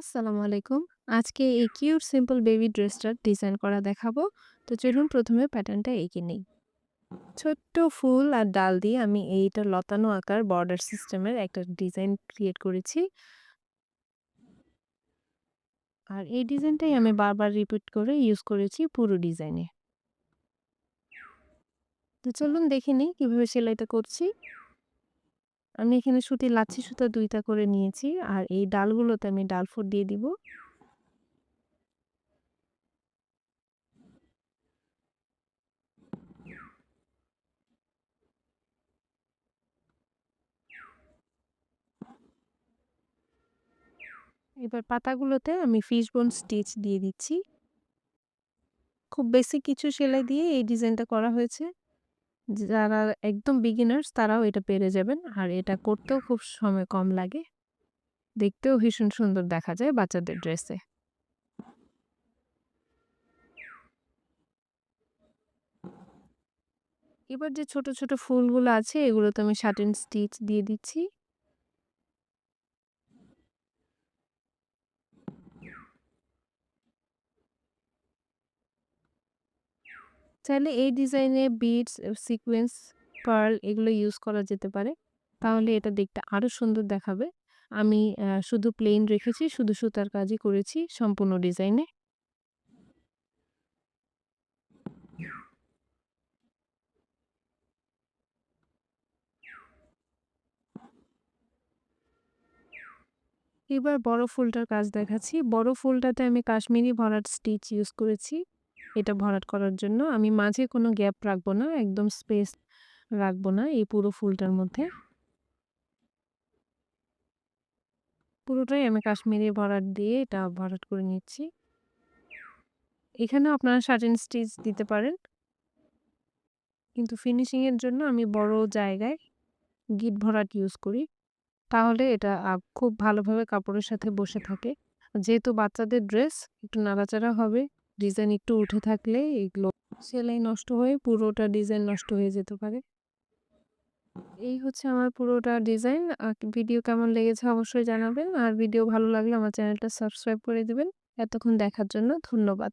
আসসালামু আলাইকুম। আজকে এই কিউট, সিম্পল বেবি ড্রেসটার ডিজাইন করা দেখাবো। তো চলুন প্রথমে প্যাটার্নটা এঁকে নেই। ছোট্ট ফুল আর ডাল দিয়ে আমি এইটা লতানো আকার বর্ডার সিস্টেমের একটা ডিজাইন ক্রিয়েট করেছি। আর এই ডিজাইনটাই আমি বারবার রিপিট করে ইউজ করেছি পুরো ডিজাইনে। তো চলুন দেখে নিই কীভাবে সেলাইটা করছি। আমি এখানে সুতির লাচ্ছি সুতা দুইটা করে নিয়েছি। আর এই ডালগুলোতে আমি ডাল ফোর দিয়ে দিব। এবার পাতাগুলোতে আমি ফিশবোন স্টিচ দিয়ে দিচ্ছি। খুব বেশি কিছু সেলাই দিয়ে এই ডিজাইনটা করা হয়েছে। যারা একদম বিগিনার্স তারাও এটা পেরে যাবেন। আর এটা করতেও খুব সময় কম লাগে। দেখতেও ভীষণ সুন্দর দেখা যায় বাচ্চাদের ড্রেসে। এবার যে ছোট, ছোট ফুলগুলো আছে এগুলো তো আমি শাটিন স্টিচ দিয়ে দিচ্ছি। চাইলে এই ডিজাইনে বিটস সিকোয়েন্স, পার্ল এগুলো ইউজ করা যেতে পারে। তাহলে এটা দেখতে আরও সুন্দর দেখাবে। আমি শুধু প্লেন রেখেছি, শুধু সুতার কাজই করেছি সম্পূর্ণ ডিজাইনে। এবার বড় ফুলটার কাজ দেখাচ্ছি। বড় ফুলটাতে আমি কাশ্মীরি ভরাট স্টিচ ইউজ করেছি। এটা ভরাট করার জন্য আমি মাঝে কোনো গ্যাপ রাখব না, একদম স্পেস রাখব না এই পুরো ফুলটার মধ্যে। পুরোটাই আমি কাশ্মীরি ভরাট দিয়ে এটা ভরাট করে নিচ্ছি। এখানেও আপনারা শাটিন স্টিচ দিতে পারেন। কিন্তু ফিনিশিংয়ের জন্য আমি বড় জায়গায় গিট ভরাট ইউজ করি। তাহলে এটা খুব ভালোভাবে কাপড়ের সাথে বসে থাকে। যেহেতু বাচ্চাদের ড্রেস একটু নাড়াচাড়া হবে, ডিজাইন একটু উঠে থাকলে এগুলো সেলাই নষ্ট হয়ে পুরোটা ডিজাইন নষ্ট হয়ে যেতে পারে। এই হচ্ছে আমার পুরোটা ডিজাইন। ভিডিও কেমন লেগেছে অবশ্যই জানাবেন। আর ভিডিও ভালো লাগলে আমার চ্যানেলটা সাবস্ক্রাইব করে দেবেন এতক্ষণ দেখার জন্য ধন্যবাদ।